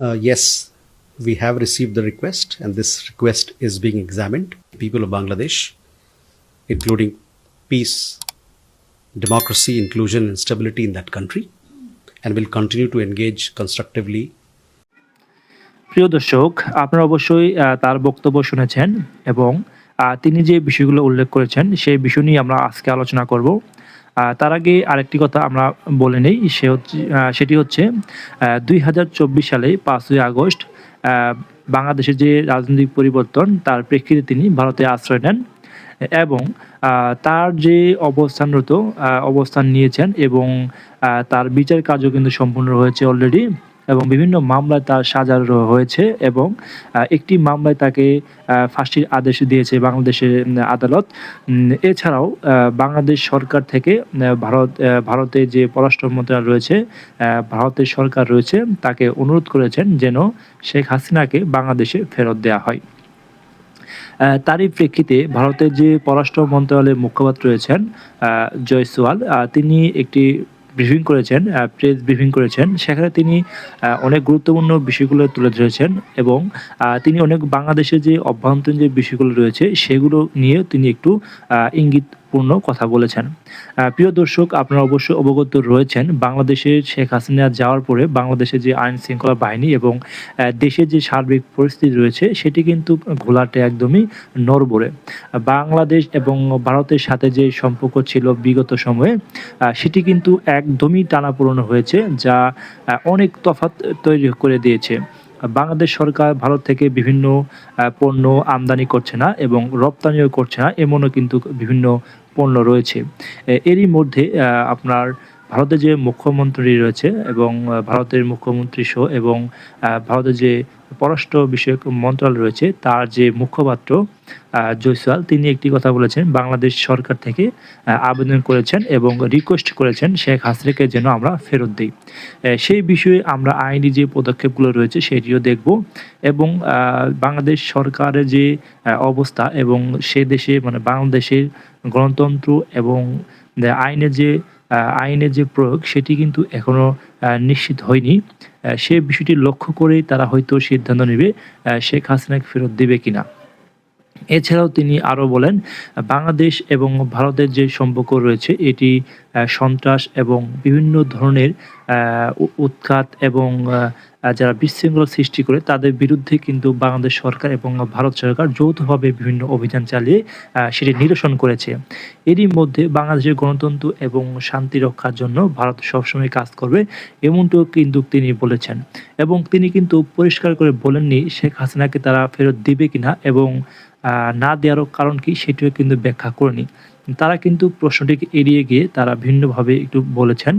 Uh, yes, we have received the request, and this request is being examined. People of Bangladesh, including peace, democracy, inclusion, and stability in that country, and will continue to engage constructively প্রিয় দর্শক আপনারা অবশ্যই তার বক্তব্য শুনেছেন এবং তিনি যে বিষয়গুলো উল্লেখ করেছেন সেই বিষয় নিয়ে আমরা আজকে আলোচনা করব তার আগে আরেকটি কথা আমরা বলে নেই, সে হচ্ছে সেটি হচ্ছে দুই হাজার চব্বিশ সালে পাঁচই আগস্ট বাংলাদেশের যে রাজনৈতিক পরিবর্তন, তার প্রেক্ষিতে তিনি ভারতে আশ্রয় নেন এবং তার যে অবস্থানরত অবস্থান নিয়েছেন এবং তার বিচার কার্য কিন্তু সম্পূর্ণ হয়েছে অলরেডি এবং বিভিন্ন মামলায় তার সাজা র- হয়েছে এবং একটি মামলায় তাকে ফাঁসির আদেশ দিয়েছে বাংলাদেশের আদালত। এছাড়াও বাংলাদেশ সরকার থেকে ভারত ভারতে যে পররাষ্ট্র মন্ত্রণালয় রয়েছে ভারতের সরকার রয়েছে, তাকে অনুরোধ করেছেন যেন শেখ হাসিনাকে বাংলাদেশে ফেরত দেওয়া হয়। তারই প্রেক্ষিতে ভারতের যে পররাষ্ট্র মন্ত্রণালয়ের মুখপাত্র রয়েছেন জয়সওয়াল তিনি একটি ব্রিফিং করেছেন প্রেস ব্রিফিং করেছেন। সেখানে তিনি অনেক গুরুত্বপূর্ণ বিষয়গুলো তুলে ধরেছেন এবং তিনি অনেক বাংলাদেশের যে অভ্যন্তরীণ যে বিষয়গুলো রয়েছে সেগুলো নিয়ে তিনি একটু আহ, ইঙ্গিতপূর্ণ কথা বলেছেন। প্রিয় দর্শক, আপনারা অবশ্যই অবগত রয়েছেন বাংলাদেশের শেখ হাসিনা যাওয়ার পরে বাংলাদেশের যে আইন শৃঙ্খলা বাহিনী এবং দেশের যে সার্বিক পরিস্থিতি রয়েছে, সেটি কিন্তু ঘোলাটে একদমই নড়বড়ে। বাংলাদেশ এবং ভারতের সাথে যে সম্পর্ক ছিল বিগত সময়ে সেটি কিন্তু একদমই টানাপোড়েন হয়েছে, যা অনেক তফাৎ তৈরি করে দিয়েছে। বাংলাদেশ সরকার ভারত থেকে বিভিন্ন পণ্য আমদানি করছে না এবং রপ্তানিও করছে না, এমনও কিন্তু বিভিন্ন পণ্য রয়েছে। এরই মধ্যে আপনার ভারতের যে মুখ্যমন্ত্রী রয়েছে এবং ভারতের মুখ্যমন্ত্রী সহ এবং ভারতের যে পররাষ্ট্র বিষয়ক মন্ত্রণালয় রয়েছে, তার যে মুখপাত্র জয়সওয়াল, তিনি একটি কথা বলেছেন, বাংলাদেশ সরকার থেকে আবেদন করেছেন এবং রিকোয়েস্ট করেছেন শেখ হাসিনাকে যেন আমরা ফেরত দিই। সেই বিষয়ে আমরা আইনি যে পদক্ষেপগুলো রয়েছে সেটিও দেখব এবং বাংলাদেশ সরকারের যে অবস্থা এবং সে দেশে মানে বাংলাদেশের গণতন্ত্র এবং আইনের যে আইনের যে প্রয়োগ, সেটি কিন্তু এখনও নিশ্চিত হয়নি। সে বিষয়টি লক্ষ্য করেই তারা হয়তো সিদ্ধান্ত নেবে শেখ হাসিনাকে ফেরত দেবে কিনা। এছাড়াও তিনি আরও বলেন, বাংলাদেশ এবং ভারতের যে সম্পর্ক রয়েছে, এটি সন্ত্রাস এবং বিভিন্ন ধরনের উৎখাত এবং যারা বিশৃঙ্খলা সৃষ্টি করে, তাদের বিরুদ্ধে কিন্তু বাংলাদেশ সরকার এবং ভারত সরকার যৌথভাবে বিভিন্ন অভিযান চালিয়ে সেটি নিরসন করেছে। এরই মধ্যে বাংলাদেশের গণতন্ত্র এবং শান্তি রক্ষার জন্য ভারত সবসময় কাজ করবে, এমনটিও কিন্তু তিনি বলেছেন। এবং তিনি কিন্তু পরিষ্কার করে বলেননি, শেখ হাসিনাকে তারা ফেরত দিবে কিনা এবং না দেওয়ারও কারণ কি? সেটিও কিন্তু ব্যাখ্যা করেনি। তারা কিন্তু প্রশ্নটিকে এড়িয়ে গিয়ে তারা ভিন্নভাবে একটু বলেছেন।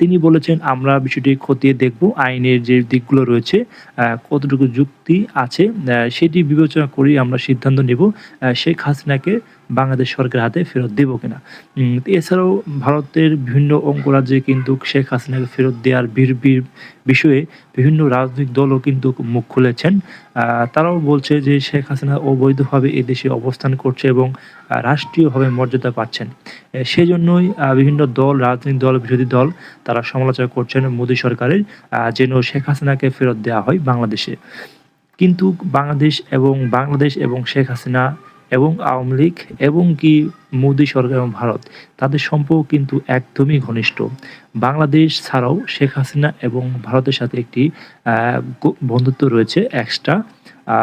তিনি বলেছেন, আমরা বিষয়টি খতিয়ে দেখব, আইনের যে দিকগুলো রয়েছে কতটুকু যুক্তি আছে সেটি বিবেচনা করেই আমরা সিদ্ধান্ত নেব শেখ হাসিনাকে বাংলাদেশ সরকারের হাতে ফেরত দেব কিনা। এছাড়াও ভারতের বিভিন্ন অঙ্গরাজ্যে কিন্তু শেখ হাসিনাকে ফেরত দেওয়ার বীর বিষয়ে বিভিন্ন রাজনৈতিক দলও কিন্তু মুখ খুলেছেন। তারাও বলছে যে শেখ হাসিনা অবৈধভাবে এদেশে অবস্থান করছে এবং রাষ্ট্রীয়ভাবে মর্যাদা পাচ্ছেন। এ, সেজন্যই আহ, বিভিন্ন দল রাজনৈতিক দল বিরোধী দল তারা সমালোচনা করছেন মোদী সরকারের যেন শেখ হাসিনাকে ফেরত দেওয়া হয় বাংলাদেশে। কিন্তু বাংলাদেশ এবং বাংলাদেশ এবং শেখ হাসিনা এবং আওয়ামী লীগ এবং কি মোদী সরকার এবং ভারত তাদের সম্পর্ক কিন্তু একদমই ঘনিষ্ঠ। বাংলাদেশ ছাড়াও শেখ হাসিনা এবং ভারতের সাথে একটি বন্ধুত্ব রয়েছে এক্সট্রা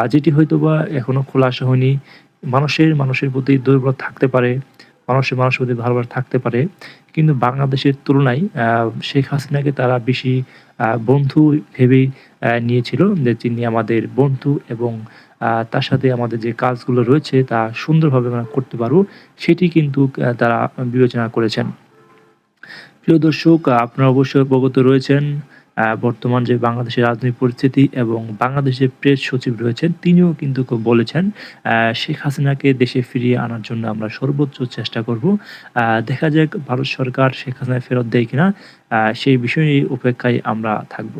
যেটি হয়তো বা এখনও খোলাসা হয়নি। মানুষের মানুষের প্রতি দুর্বল থাকতে পারে, মানুষের মানুষের প্রতি ভালোবাসা থাকতে পারে। কিন্তু বাংলাদেশের তুলনায় শেখ হাসিনাকে তারা বেশি বন্ধু ভেবেই নিয়েছিল যে তিনি আমাদের বন্ধু এবং তার সাথে আমাদের যে কাজগুলো রয়েছে তা সুন্দরভাবে আমরা করতে পারব, সেটি কিন্তু তারা বিবেচনা করেছেন। প্রিয় দর্শক আপনারা অবশ্যই অবগত রয়েছেন বর্তমান যে বাংলাদেশের রাজনৈতিক পরিস্থিতি এবং বাংলাদেশের প্রেস সচিব রয়েছেন, তিনিও কিন্তু বলেছেন শেখ হাসিনাকে দেশে ফিরিয়ে আনার জন্য আমরা সর্বোচ্চ চেষ্টা করব। দেখা যাক ভারত সরকার শেখ হাসিনা ফেরত দেয় কিনা সেই বিষয়ে অপেক্ষায় আমরা থাকব।